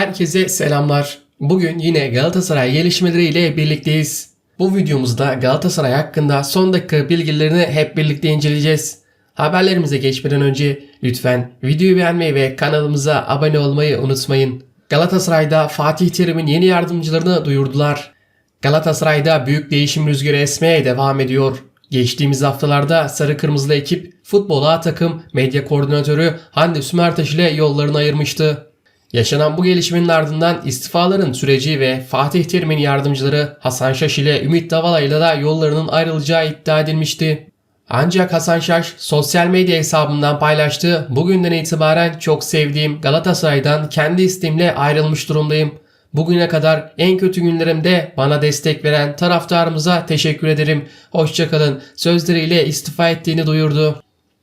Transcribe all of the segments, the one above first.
Herkese selamlar. Bugün yine Galatasaray gelişmeleriyle birlikteyiz. Bu videomuzda Galatasaray hakkında son dakika bilgilerini hep birlikte inceleyeceğiz. Haberlerimize geçmeden önce lütfen videoyu beğenmeyi ve kanalımıza abone olmayı unutmayın. Galatasaray'da Fatih Terim'in yeni yardımcılarını duyurdular. Galatasaray'da büyük değişim rüzgarı esmeye devam ediyor. Geçtiğimiz haftalarda sarı kırmızılı ekip futbol A takım medya koordinatörü Hande Sümertaş ile yollarını ayırmıştı. Yaşanan bu gelişmenin ardından istifaların süreci ve Fatih Terim'in yardımcıları Hasan Şaş ile Ümit Davala ile de yollarının ayrılacağı iddia edilmişti. Ancak Hasan Şaş sosyal medya hesabından paylaştığı bugünden itibaren çok sevdiğim Galatasaray'dan kendi isteğimle ayrılmış durumdayım. Bugüne kadar en kötü günlerimde bana destek veren taraftarımıza teşekkür ederim. Hoşçakalın sözleriyle istifa ettiğini duyurdu.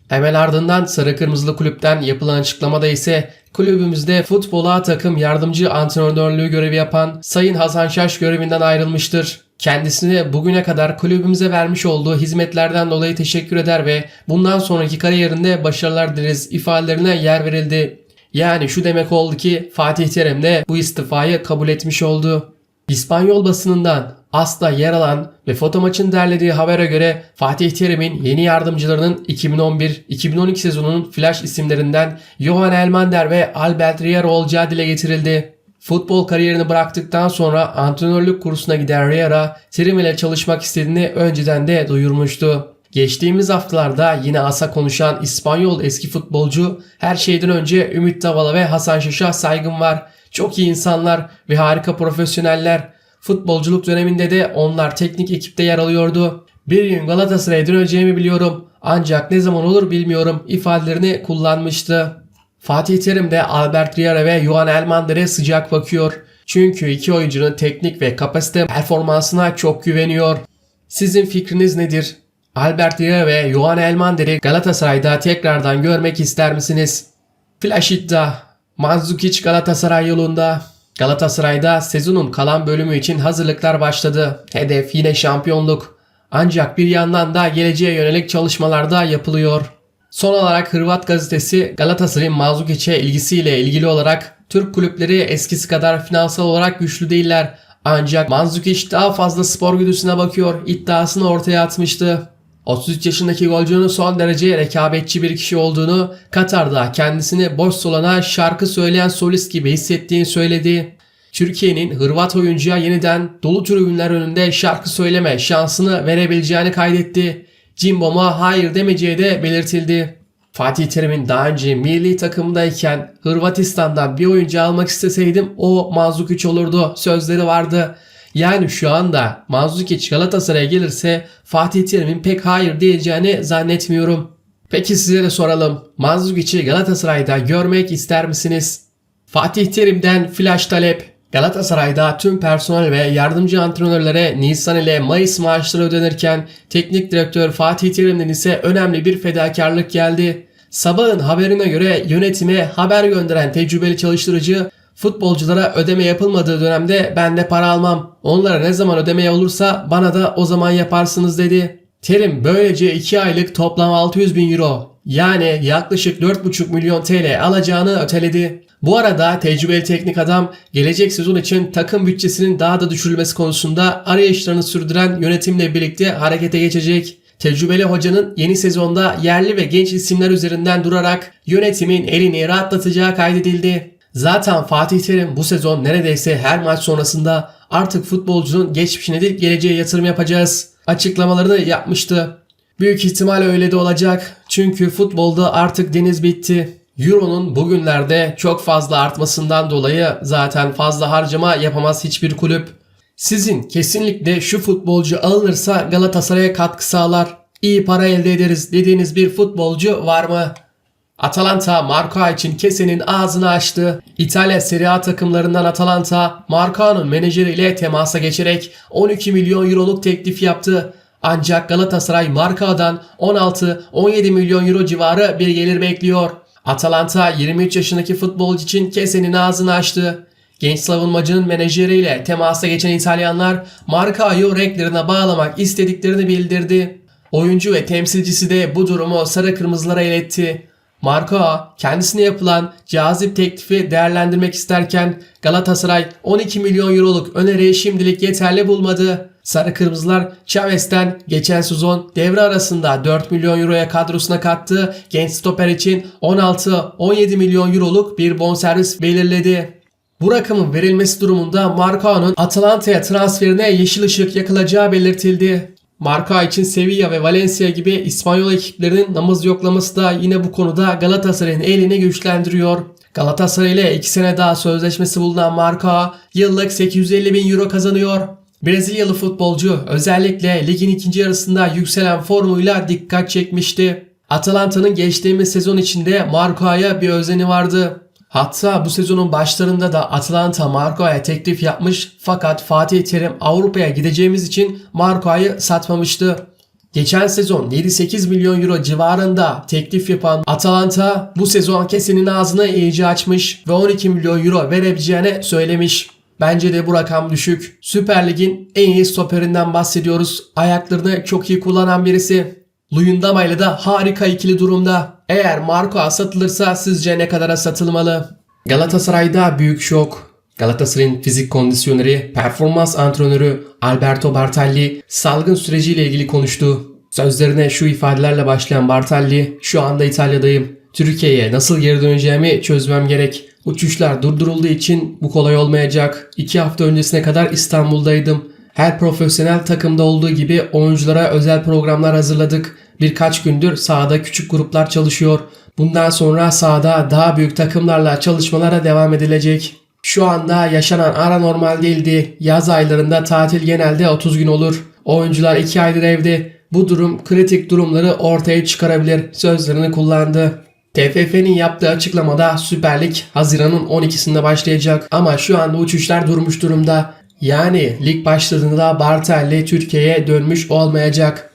Hemen ardından Sarı Kırmızılı Kulüpten yapılan açıklamada ise kulübümüzde futbola takım yardımcı antrenörlüğü görevi yapan Sayın Hasan Şaş görevinden ayrılmıştır. Kendisine bugüne kadar kulübümüze vermiş olduğu hizmetlerden dolayı teşekkür eder ve bundan sonraki kariyerinde başarılar dileriz ifadelerine yer verildi. Yani şu demek oldu ki Fatih Terim de bu istifayı kabul etmiş oldu. İspanyol basınından As'ta yer alan ve foto maçın derlediği habere göre Fatih Terim'in yeni yardımcılarının 2011-2012 sezonunun flash isimlerinden Johan Elmander ve Albert Riera olacağı dile getirildi. Futbol kariyerini bıraktıktan sonra antrenörlük kursuna giden Riera, Terim ile çalışmak istediğini önceden de duyurmuştu. Geçtiğimiz haftalarda yine asa konuşan İspanyol eski futbolcu her şeyden önce Ümit Davala ve Hasan Şaş'a saygım var. Çok iyi insanlar ve harika profesyoneller. Futbolculuk döneminde de onlar teknik ekipte yer alıyordu. Bir gün Galatasaray'a döneceğimi biliyorum ancak ne zaman olur bilmiyorum ifadelerini kullanmıştı. Fatih Terim de Albert Riera ve Johan Elmander'e sıcak bakıyor. Çünkü iki oyuncunun teknik ve kapasite performansına çok güveniyor. Sizin fikriniz nedir? Albert Riera ve Johan Elmander'i Galatasaray'da tekrardan görmek ister misiniz? Flash iddia. Mandzukic Galatasaray yolunda. Galatasaray'da sezonun kalan bölümü için hazırlıklar başladı. Hedef yine şampiyonluk. Ancak bir yandan da geleceğe yönelik çalışmalar da yapılıyor. Son olarak Hırvat gazetesi Galatasaray'ın Mandzukiç'e ilgisiyle ilgili olarak Türk kulüpleri eskisi kadar finansal olarak güçlü değiller. Ancak Mandzukic daha fazla spor güdüsüne bakıyor iddiasını ortaya atmıştı. 33 yaşındaki golcünün son derece rekabetçi bir kişi olduğunu, Katar'da kendisini boş solana şarkı söyleyen solist gibi hissettiğini söyledi. Türkiye'nin Hırvat oyuncuya yeniden dolu tribünler önünde şarkı söyleme şansını verebileceğini kaydetti. Cimbom'a hayır demeyeceği de belirtildi. Fatih Terim'in daha önce milli takımdayken Hırvatistan'dan bir oyuncu almak isteseydim o Mandzukic olurdu sözleri vardı. Yani şu anda Mandzukic Galatasaray'a gelirse Fatih Terim'in pek hayır diyeceğini zannetmiyorum. Peki size de soralım. Mandzukic'i Galatasaray'da görmek ister misiniz? Fatih Terim'den flash talep. Galatasaray'da tüm personel ve yardımcı antrenörlere Nisan ile Mayıs maaşları ödenirken teknik direktör Fatih Terim'den ise önemli bir fedakarlık geldi. Sabahın haberine göre yönetime haber gönderen tecrübeli çalıştırıcı Futbolculara ödeme yapılmadığı dönemde ben de para almam. Onlara ne zaman ödeme olursa bana da o zaman yaparsınız dedi. Terim böylece 2 aylık toplam 600 bin euro yani yaklaşık 4,5 milyon TL alacağını öteledi. Bu arada tecrübeli teknik adam gelecek sezon için takım bütçesinin daha da düşürülmesi konusunda arayışlarını sürdüren yönetimle birlikte harekete geçecek. Tecrübeli hocanın yeni sezonda yerli ve genç isimler üzerinden durarak yönetimin elini rahatlatacağı kaydedildi. Zaten Fatih Terim bu sezon neredeyse her maç sonrasında artık futbolcunun geçmişine değil geleceğe yatırım yapacağız açıklamalarını yapmıştı. Büyük ihtimal öyle de olacak. Çünkü futbolda artık deniz bitti. Euro'nun bugünlerde çok fazla artmasından dolayı zaten fazla harcama yapamaz hiçbir kulüp. Sizin kesinlikle şu futbolcu alınırsa Galatasaray'a katkı sağlar, iyi para elde ederiz dediğiniz bir futbolcu var mı? Atalanta Marco için kesenin ağzını açtı. İtalya Serie A takımlarından Atalanta, Marco'nun menajeriyle temasa geçerek 12 milyon euroluk teklif yaptı. Ancak Galatasaray Marco'dan 16-17 milyon euro civarı bir gelir bekliyor. Atalanta 23 yaşındaki futbolcu için kesenin ağzını açtı. Genç savunmacının menajeriyle temasa geçen İtalyanlar Marcao'yu renklerine bağlamak istediklerini bildirdi. Oyuncu ve temsilcisi de bu durumu sarı kırmızılara iletti. Marco kendisine yapılan cazip teklifi değerlendirmek isterken Galatasaray 12 milyon euroluk öneriyi şimdilik yeterli bulmadı. Sarı Kırmızılar Chavez'ten geçen sezon devre arasında 4 milyon euroya kadrosuna kattığı genç stoper için 16-17 milyon euroluk bir bonservis belirledi. Bu rakamın verilmesi durumunda Marcao'nun Atalanta'ya transferine yeşil ışık yakılacağı belirtildi. Marka için Sevilla ve Valencia gibi İspanyol ekiplerinin namaz yoklaması da yine bu konuda Galatasaray'ın elini güçlendiriyor. Galatasaray ile 2 sene daha sözleşmesi bulunan Marka yıllık 850 bin euro kazanıyor. Brezilyalı futbolcu özellikle ligin ikinci yarısında yükselen formuyla dikkat çekmişti. Atalanta'nın geçtiğimiz sezon içinde Marco'ya bir özeni vardı. Hatta bu sezonun başlarında da Atalanta Marco'ya teklif yapmış fakat Fatih Terim Avrupa'ya gideceğimiz için Marco'yu satmamıştı. Geçen sezon 7-8 milyon euro civarında teklif yapan Atalanta bu sezon kesenin ağzını iyice açmış ve 12 milyon euro verebileceğini söylemiş. Bence de bu rakam düşük. Süper Lig'in en iyi stoperinden bahsediyoruz. Ayaklarını çok iyi kullanan birisi. Luyendama ile de harika ikili durumda. Eğer Marco satılırsa sizce ne kadara satılmalı? Galatasaray'da büyük şok. Galatasaray'ın fizik kondisyoneri, performans antrenörü Alberto Bartalli salgın süreciyle ilgili konuştu. Sözlerine şu ifadelerle başlayan Bartalli, şu anda İtalya'dayım. Türkiye'ye nasıl geri döneceğimi çözmem gerek. Uçuşlar durdurulduğu için bu kolay olmayacak. İki hafta öncesine kadar İstanbul'daydım. Her profesyonel takımda olduğu gibi oyunculara özel programlar hazırladık. Birkaç gündür sahada küçük gruplar çalışıyor. Bundan sonra sahada daha büyük takımlarla çalışmalara devam edilecek. Şu anda yaşanan ara normal değildi. Yaz aylarında tatil genelde 30 gün olur. Oyuncular 2 aydır evde. Bu durum kritik durumları ortaya çıkarabilir sözlerini kullandı. TFF'nin yaptığı açıklamada Süper Lig Haziran'ın 12'sinde başlayacak ama şu anda uçuşlar durmuş durumda. Yani lig başladığında Bartelli Türkiye'ye dönmüş olmayacak.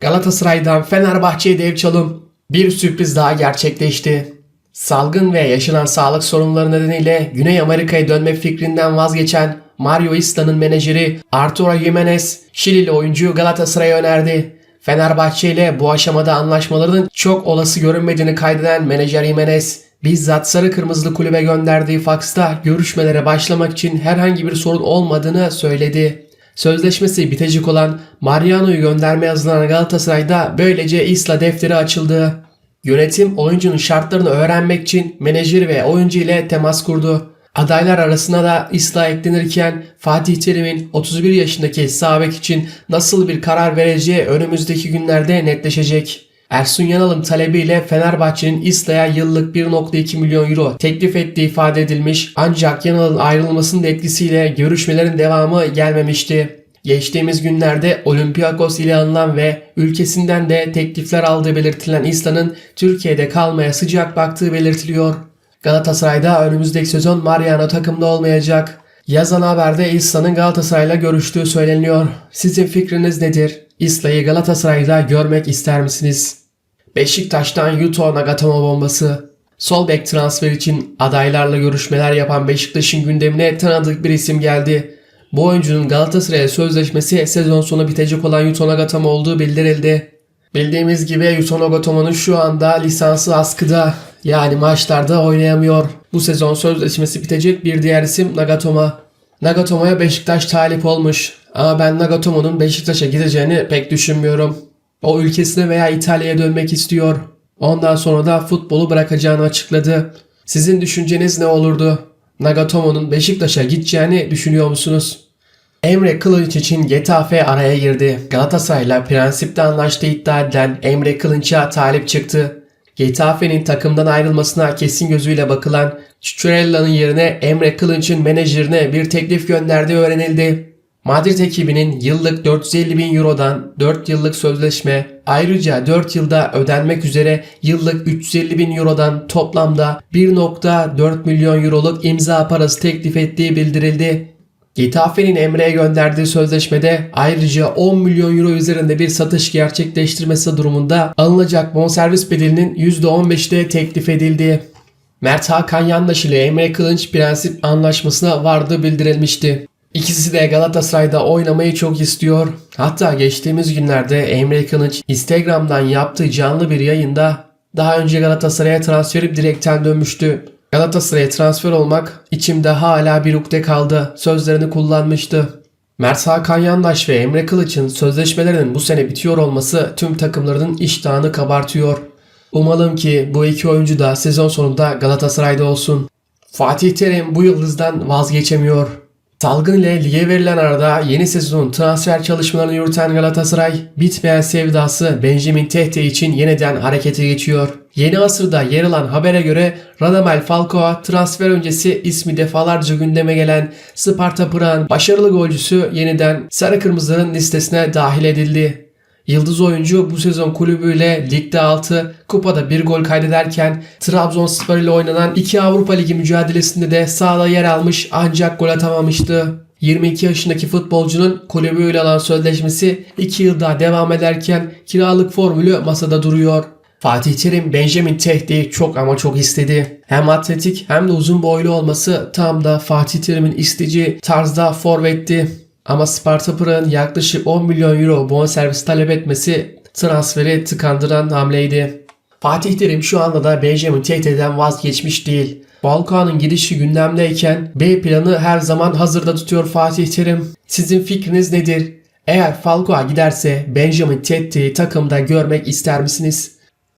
Galatasaray'dan Fenerbahçe'ye dev çalım. Bir sürpriz daha gerçekleşti. Salgın ve yaşanan sağlık sorunları nedeniyle Güney Amerika'ya dönme fikrinden vazgeçen Mario Isla'nın menajeri Arturo Jimenez, Şilili oyuncuyu Galatasaray'a önerdi. Fenerbahçe ile bu aşamada anlaşmalarının çok olası görünmediğini kaydeden menajer Jimenez, bizzat sarı kırmızılı kulübe gönderdiği faksta görüşmelere başlamak için herhangi bir sorun olmadığını söyledi. Sözleşmesi bitecek olan Mariano'yu göndermeye hazırlanan Galatasaray'da böylece Isla defteri açıldı. Yönetim oyuncunun şartlarını öğrenmek için menajeri ve oyuncu ile temas kurdu. Adaylar arasına da Isla eklenirken Fatih Terim'in 31 yaşındaki sabek için nasıl bir karar vereceği önümüzdeki günlerde netleşecek. Ersun Yanal'ın talebiyle Fenerbahçe'nin Isla'ya yıllık 1.2 milyon euro teklif ettiği ifade edilmiş ancak Yanal'ın ayrılmasının etkisiyle görüşmelerin devamı gelmemişti. Geçtiğimiz günlerde Olympiakos ile alınan ve ülkesinden de teklifler aldığı belirtilen Isla'nın Türkiye'de kalmaya sıcak baktığı belirtiliyor. Galatasaray'da önümüzdeki sezon Mariano takımda olmayacak. Yazan haberde İsla'nın Galatasaray'la görüştüğü söyleniyor. Sizin fikriniz nedir? İsla'yı Galatasaray'da görmek ister misiniz? Beşiktaş'tan Yuto Nagatomo bombası. Sol bek transfer için adaylarla görüşmeler yapan Beşiktaş'ın gündemine tanıdık bir isim geldi. Bu oyuncunun Galatasaray'a sözleşmesi sezon sonu bitecek olan Yuto Nagatomo olduğu bildirildi. Bildiğimiz gibi Yuto Nagatomo'nun şu anda lisansı askıda. Yani maçlarda oynayamıyor. Bu sezon sözleşmesi bitecek bir diğer isim Nagatomo. Nagatomo'ya Beşiktaş talip olmuş. Ama ben Nagatomo'nun Beşiktaş'a gideceğini pek düşünmüyorum. O ülkesine veya İtalya'ya dönmek istiyor. Ondan sonra da futbolu bırakacağını açıkladı. Sizin düşünceniz ne olurdu? Nagatomo'nun Beşiktaş'a gideceğini düşünüyor musunuz? Emre Kılınç için Getafe araya girdi. Galatasaray'la prensipte anlaştığı iddia edilen Emre Kılınç'a talip çıktı. Getafe'nin takımdan ayrılmasına kesin gözüyle bakılan Cucurella'nın yerine Emre Kılınç'ın menajerine bir teklif gönderdiği öğrenildi. Madrid ekibinin yıllık 450 bin eurodan 4 yıllık sözleşme ayrıca 4 yılda ödenmek üzere yıllık 350 bin eurodan toplamda 1.4 milyon euroluk imza parası teklif ettiği bildirildi. Getafe'nin Emre'ye gönderdiği sözleşmede ayrıca 10 milyon euro üzerinde bir satış gerçekleştirmesi durumunda alınacak bonservis bedelinin %15'i de teklif edildi. Mert Hakan Yandaş ile Emre Kılınç prensip anlaşmasına vardığı bildirilmişti. İkisi de Galatasaray'da oynamayı çok istiyor. Hatta geçtiğimiz günlerde Emre Kılıç Instagram'dan yaptığı canlı bir yayında Daha önce Galatasaray'a transferip direkten dönmüştü. Galatasaray'a transfer olmak içimde hala bir ukde kaldı. Sözlerini kullanmıştı. Mert Hakan Yandaş ve Emre Kılıç'ın sözleşmelerinin bu sene bitiyor olması tüm takımların iştahını kabartıyor. Umalım ki bu iki oyuncu da sezon sonunda Galatasaray'da olsun. Fatih Terim bu yıldızdan vazgeçemiyor. Salgın ile lige verilen arada yeni sezonun transfer çalışmalarını yürüten Galatasaray, bitmeyen sevdası Benjamin Tehte için yeniden harekete geçiyor. Yeni asırda yer alan habere göre Radamel Falcao transfer öncesi ismi defalarca gündeme gelen Sparta Prag'ın başarılı golcüsü yeniden Sarı Kırmızıların listesine dahil edildi. Yıldız oyuncu bu sezon kulübüyle ligde 6, kupada 1 gol kaydederken Trabzonspor ile oynanan 2 Avrupa Ligi mücadelesinde de sahada yer almış ancak gol atamamıştı. 22 yaşındaki futbolcunun kulübüyle olan sözleşmesi 2 yıl daha devam ederken kiralık formülü masada duruyor. Fatih Terim Benjamin Tehdi'yi çok ama çok istedi. Hem atletik hem de uzun boylu olması tam da Fatih Terim'in istediği tarzda forvetti. Ama Sparta Prag'ın yaklaşık 10 milyon euro bonservis talep etmesi transferi tıkandıran hamleydi. Fatih Terim şu anda da Benjamin Tehdi'den vazgeçmiş değil. Balkan'ın gidişi gündemdeyken B planı her zaman hazırda tutuyor Fatih Terim. Sizin fikriniz nedir? Eğer Falcao giderse Benjamin Tetti'yi takımda görmek ister misiniz?